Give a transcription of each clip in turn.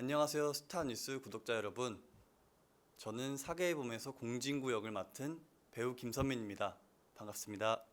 안녕하세요 스타뉴스 구독자 여러분. 저는 사계의 봄에서 공진구 역을 맡은 배우 김선민입니다. 반갑습니다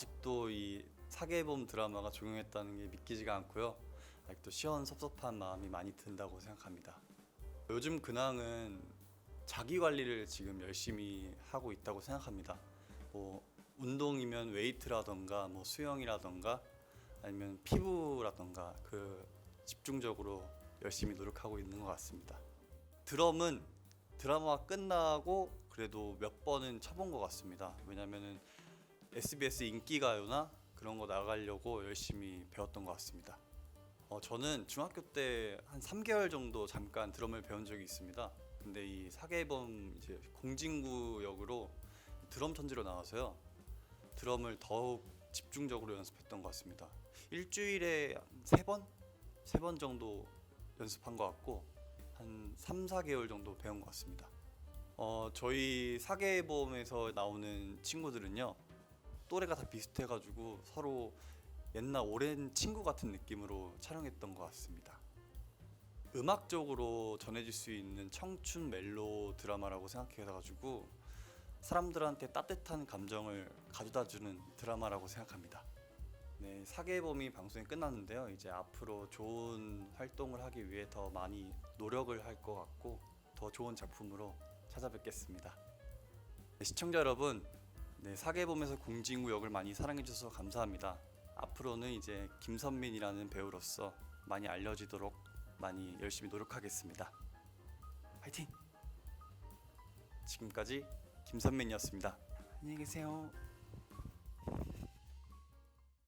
아직도 이 사계의 봄 드라마가 종영했다는 게 믿기지가 않고요 아직도 시원섭섭한 마음이 많이 든다고 생각합니다 요즘 근황은 자기 관리를 지금 열심히 하고 있다고 생각합니다 뭐 운동이면 웨이트라던가 뭐 수영이라던가 아니면 피부라던가 그 집중적으로 열심히 노력하고 있는 것 같습니다. 드럼은 드라마가 끝나고 그래도 몇 번은 쳐본 것 같습니다. 왜냐면은 SBS 인기가요나 그런 거 나가려고 열심히 배웠던 것 같습니다. 어, 저는 중학교 때 한 3개월 정도 잠깐 드럼을 배운 적이 있습니다. 근데 이 사계범 이제 공진구 역으로 드럼 천지로 나와서요. 드럼을 더욱 집중적으로 연습했던 것 같습니다. 일주일에 세 번, 세 번 정도 연습한 것 같고 한 3, 4개월 정도 배운 것 같습니다. 어, 저희 사계범에서 나오는 친구들은요. 또래가 다 비슷해가지고 서로 옛날 오랜 친구 같은 느낌으로 촬영했던 것 같습니다. 음악적으로 전해질 수 있는 청춘 멜로 드라마라고 생각해가지고 사람들한테 따뜻한 감정을 가져다주는 드라마라고 생각합니다. 네, 사계범이 방송이 끝났는데요. 이제 앞으로 좋은 활동을 하기 위해 더 많이 노력을 할 것 같고 더 좋은 작품으로 찾아뵙겠습니다. 네, 시청자 여러분, 네, 사계범에서 공진구 역을 많이 사랑해 주셔서 감사합니다. 앞으로는 이제 김선민이라는 배우로서 많이 알려지도록 많이 열심히 노력하겠습니다. 화이팅! 지금까지 김선민이었습니다. 안녕히 계세요.